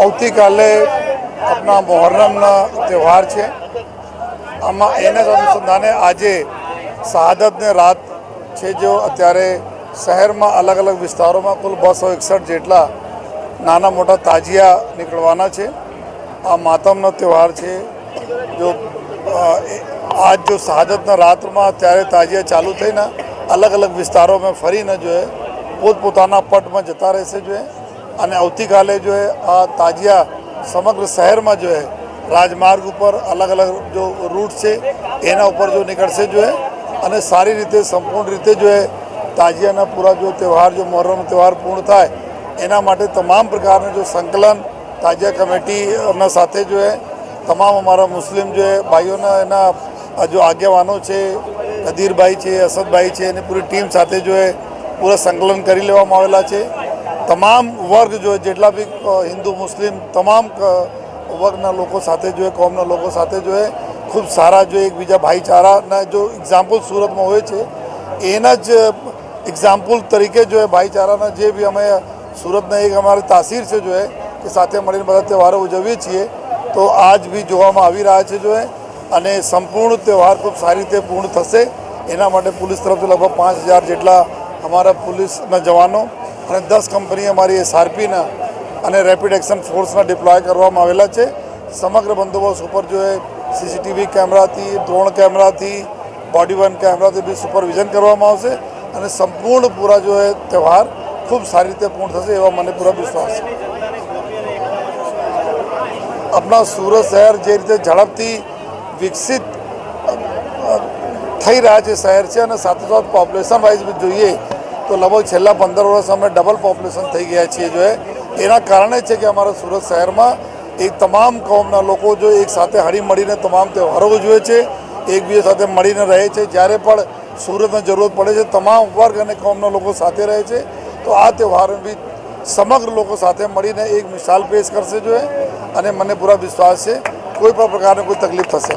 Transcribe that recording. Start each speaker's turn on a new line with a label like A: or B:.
A: આવતીકાલે આપણા મોહર્રમના તહેવાર છે. આમાં એના અનુસંધાને આજે શહાદતને રાત છે જો અત્યારે શહેરમાં અલગ અલગ વિસ્તારોમાં કુલ બસો એકસઠ જેટલા નાના મોટા તાજિયા નીકળવાના છે. આ માતમનો તહેવાર છે. જો આજ જો શહાદતના રાતમાં ત્યારે તાજિયા ચાલુ થઈને અલગ અલગ વિસ્તારોમાં ફરીને જો એ પોતપોતાના પટમાં જતા રહેશે જો એ. અને આવતીકાલે જો એ આ તાજિયા સમગ્ર શહેરમાં જો રાજમાર્ગ ઉપર અલગ અલગ જો રૂટ છે, એના ઉપર જો નીકળશે જો અને સારી રીતે, સંપૂર્ણ રીતે જો તાજિયાના પૂરા જો તહેવાર, જો મહોરમ તહેવાર પૂર્ણ થાય, એના માટે તમામ પ્રકારનું જો સંકલન, તાજિયા કમિટીના સાથે જો તમામ અમારા મુસ્લિમ જે ભાઈઓના એના જો આગેવાનો છે કદીરભાઈ છે, અસદભાઈ છે, એની પૂરી ટીમ સાથે જો પૂરા સંકલન કરી લેવામાં આવેલા છે. તમામ વર્ગ જો જેટલા બી હિન્દુ, મુસ્લિમ, તમામ વર્ગના લોકો સાથે જોઈએ કોમના લોકો સાથે જોઈએ ખૂબ સારા જો એકબીજા ભાઈચારાના જો એક્ઝામ્પલ સુરતમાં હોય છે, એના જ એક્ઝામ્પલ તરીકે જો એ ભાઈચારાના જે બી અમે સુરતના એક અમારી તાસીર છે જોઈએ કે સાથે મળીને બધા તહેવારો ઉજવીએ છીએ, તો આજ બી જોવામાં આવી રહ્યા છે જોએ અને સંપૂર્ણ તહેવાર ખૂબ સારી રીતે પૂર્ણ થશે. એના માટે પોલીસ તરફથી લગભગ પાંચ જેટલા અમારા પોલીસના જવાનો અને દસ કંપની અમારી એસઆરપીના અને રેપિડ એક્શન ફોર્સના ડિપ્લોય કરવામાં આવેલા છે. સમગ્ર બંદોબસ્ત ઉપર જો એ સીસીટીવી કેમેરાથી ડ્રોન કેમેરાથી બોડી વન કેમેરાથી બી સુપરવિઝન કરવામાં આવશે અને સંપૂર્ણ પૂરા જો એ તહેવાર ખૂબ સારી રીતે પૂર્ણ થશે એવા મને પૂરા વિશ્વાસ છે. આપણા સુરત શહેર જે રીતે ઝડપથી વિકસિત થઈ રહ્યા છે શહેર છે અને સાથોસાથ પોપ્યુલેશન વાઇઝ જોઈએ તો લગભગ છેલ્લા પંદર વર્ષ અમે ડબલ પોપ્યુલેશન થઈ ગયા છીએ જો એના કારણે છે કે અમારા સુરત શહેરમાં એક તમામ કોમના લોકો જો એક સાથે હળી મળીને તમામ તહેવારો ઉજવે છે એકબીજા સાથે મળીને રહે છે. જ્યારે પણ સુરતને જરૂરત પડે છે, તમામ વર્ગ અને કોમના લોકો સાથે રહે છે, તો આ તહેવાર બી સમગ્ર લોકો સાથે મળીને એક મિસાલ પેશ કરશે જોઈએ અને મને પૂરા વિશ્વાસ છે, કોઈ પણ પ્રકારની કોઈ તકલીફ થશે